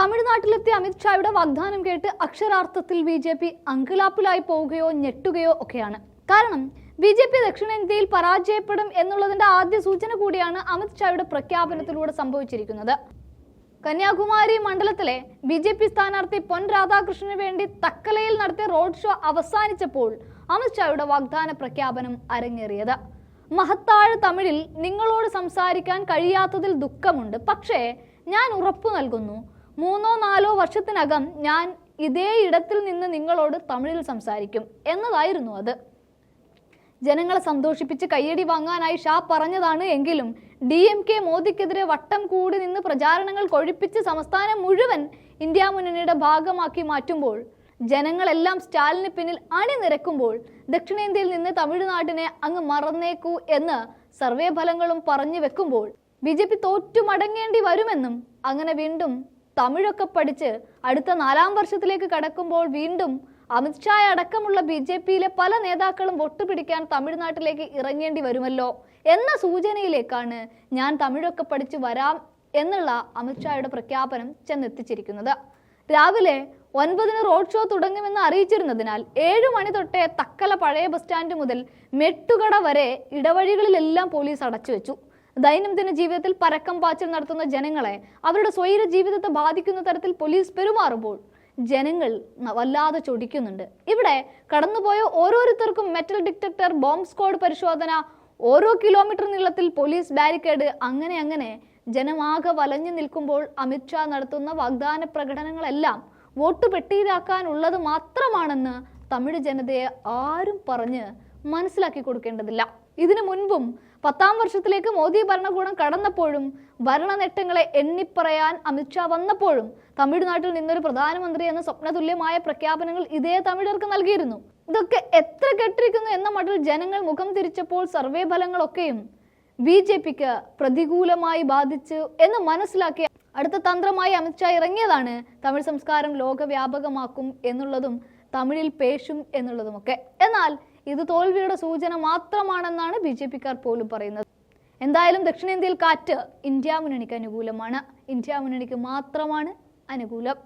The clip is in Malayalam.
തമിഴ്നാട്ടിലെത്തിയ അമിത്ഷായുടെ വാഗ്ദാനം കേട്ട് അക്ഷരാർത്ഥത്തിൽ ബി ജെ പി അങ്കിലാപ്പിലായി പോവുകയോ ഞെട്ടുകയോ ഒക്കെയാണ്. കാരണം ബി ജെ പി ദക്ഷിണേന്ത്യയിൽ പരാജയപ്പെടും എന്നുള്ളതിന്റെ ആദ്യ സൂചന കൂടിയാണ് അമിത്ഷായുടെ പ്രഖ്യാപനത്തിലൂടെ സംഭവിച്ചിരിക്കുന്നത്. കന്യാകുമാരി മണ്ഡലത്തിലെ ബി ജെ പി സ്ഥാനാർത്ഥി പൊൻ രാധാകൃഷ്ണന് വേണ്ടി തക്കലയിൽ നടത്തിയ റോഡ് ഷോ അവസാനിച്ചപ്പോൾ അമിത്ഷായുടെ വാഗ്ദാന പ്രഖ്യാപനം അരങ്ങേറിയത്. മഹത്താഴ് തമിഴിൽ നിങ്ങളോട് സംസാരിക്കാൻ കഴിയാത്തതിൽ ദുഃഖമുണ്ട്. പക്ഷേ ഞാൻ ഉറപ്പു നൽകുന്നു. മൂന്നോ നാലോ വർഷത്തിനകം ഞാൻ ഇതേ ഇടത്തിൽ നിന്ന് നിങ്ങളോട് തമിഴിൽ സംസാരിക്കും എന്നതായിരുന്നു അത്. ജനങ്ങളെ സന്തോഷിപ്പിച്ച് കയ്യടി വാങ്ങാനായി ഷാ പറഞ്ഞതാണ് എങ്കിലും ഡി എം കെ മോദിക്കെതിരെ വട്ടം കൂടി നിന്ന് പ്രചാരണങ്ങൾ കൊഴിപ്പിച്ച് സംസ്ഥാനം മുഴുവൻ ഇന്ത്യ മുന്നണിയുടെ ഭാഗമാക്കി മാറ്റുമ്പോൾ ജനങ്ങളെല്ലാം സ്റ്റാലിന് പിന്നിൽ അണിനിരക്കുമ്പോൾ ദക്ഷിണേന്ത്യയിൽ നിന്ന് തമിഴ്നാടിനെ അങ്ങ് മറന്നേക്കൂ എന്ന് സർവേ ഫലങ്ങളും പറഞ്ഞു വെക്കുമ്പോൾ ബി ജെ പി തോറ്റു മടങ്ങേണ്ടി വരുമെന്നും അങ്ങനെ വീണ്ടും തമിഴൊക്കെ പഠിച്ച് അടുത്ത നാലാം വർഷത്തിലേക്ക് കടക്കുമ്പോൾ വീണ്ടും അമിത്ഷാ അടക്കമുള്ള ബി ജെ പിയിലെ പല നേതാക്കളും വോട്ട് പിടിക്കാൻ തമിഴ്നാട്ടിലേക്ക് ഇറങ്ങേണ്ടി വരുമല്ലോ എന്ന സൂചനയിലേക്കാണ് ഞാൻ തമിഴൊക്കെ പഠിച്ച് വരാം എന്നുള്ള അമിത്ഷായുടെ പ്രഖ്യാപനം ചെന്നെത്തിച്ചിരിക്കുന്നത്. രാവിലെ ഒൻപതിന് റോഡ് ഷോ തുടങ്ങുമെന്ന് അറിയിച്ചിരുന്നതിനാൽ ഏഴു മണി തൊട്ടേ തക്കല പഴയ ബസ് സ്റ്റാൻഡ് മുതൽ മെട്ടുകട വരെ ഇടവഴികളിലെല്ലാം പോലീസ് അടച്ചു വെച്ചു ദൈനംദിന ജീവിതത്തിൽ പരക്കം പാച്ചിൽ നടത്തുന്ന ജനങ്ങളെ അവരുടെ സ്വൈര ജീവിതത്തെ ബാധിക്കുന്ന തരത്തിൽ പോലീസ് പെരുമാറുമ്പോൾ ജനങ്ങൾ വല്ലാതെ ചൊടിക്കുന്നുണ്ട്. ഇവിടെ കടന്നുപോയ ഓരോരുത്തർക്കും മെറ്റൽ ഡിറ്റക്ടർ ബോംബ് സ്ക്വാഡ് പരിശോധന ഓരോ കിലോമീറ്റർ നീളത്തിൽ പോലീസ് ബാരിക്കേഡ് അങ്ങനെ അങ്ങനെ ജനമാകെ വലഞ്ഞു നിൽക്കുമ്പോൾ അമിത്ഷാ നടത്തുന്ന വാഗ്ദാന പ്രകടനങ്ങളെല്ലാം വോട്ട് പെട്ടിയിലാക്കാനുള്ളത് മാത്രമാണെന്ന് തമിഴ് ജനതയെ ആരും പറഞ്ഞ് മനസ്സിലാക്കി കൊടുക്കേണ്ടതില്ല. ഇതിനു മുൻപും പത്താം വർഷത്തിലേക്ക് മോദി ഭരണകൂടം കടന്നപ്പോഴും ഭരണ നേട്ടങ്ങളെ എണ്ണിപ്പറയാൻ അമിത്ഷാ വന്നപ്പോഴും തമിഴ്നാട്ടിൽ നിന്നൊരു പ്രധാനമന്ത്രി എന്ന സ്വപ്നതുല്യമായ പ്രഖ്യാപനങ്ങൾ ഇതേ തമിഴർക്ക് നൽകിയിരുന്നു. ഇതൊക്കെ എത്ര കെട്ടിരിക്കുന്നു എന്ന മട്ടിൽ ജനങ്ങൾ മുഖം തിരിച്ചപ്പോൾ സർവേ ഫലങ്ങളൊക്കെയും ബി ജെ പിക്ക് പ്രതികൂലമായി ബാധിച്ചു എന്ന് മനസ്സിലാക്കിയ അടുത്ത തന്ത്രമായി അമിത്ഷാ ഇറങ്ങിയതാണ് തമിഴ് സംസ്കാരം ലോകവ്യാപകമാക്കും എന്നുള്ളതും തമിഴിൽ പേശും എന്നുള്ളതുമൊക്കെ. എന്നാൽ ഇത് തോൽവിയുടെ സൂചന മാത്രമാണെന്നാണ് ബി ജെ പിക്കാർ പോലും പറയുന്നത്. എന്തായാലും ദക്ഷിണേന്ത്യയിൽ കാറ്റ് ഇന്ത്യ മുന്നണിക്ക് അനുകൂലമാണ്. ഇന്ത്യ മുന്നണിക്ക് മാത്രമാണ് അനുകൂലം.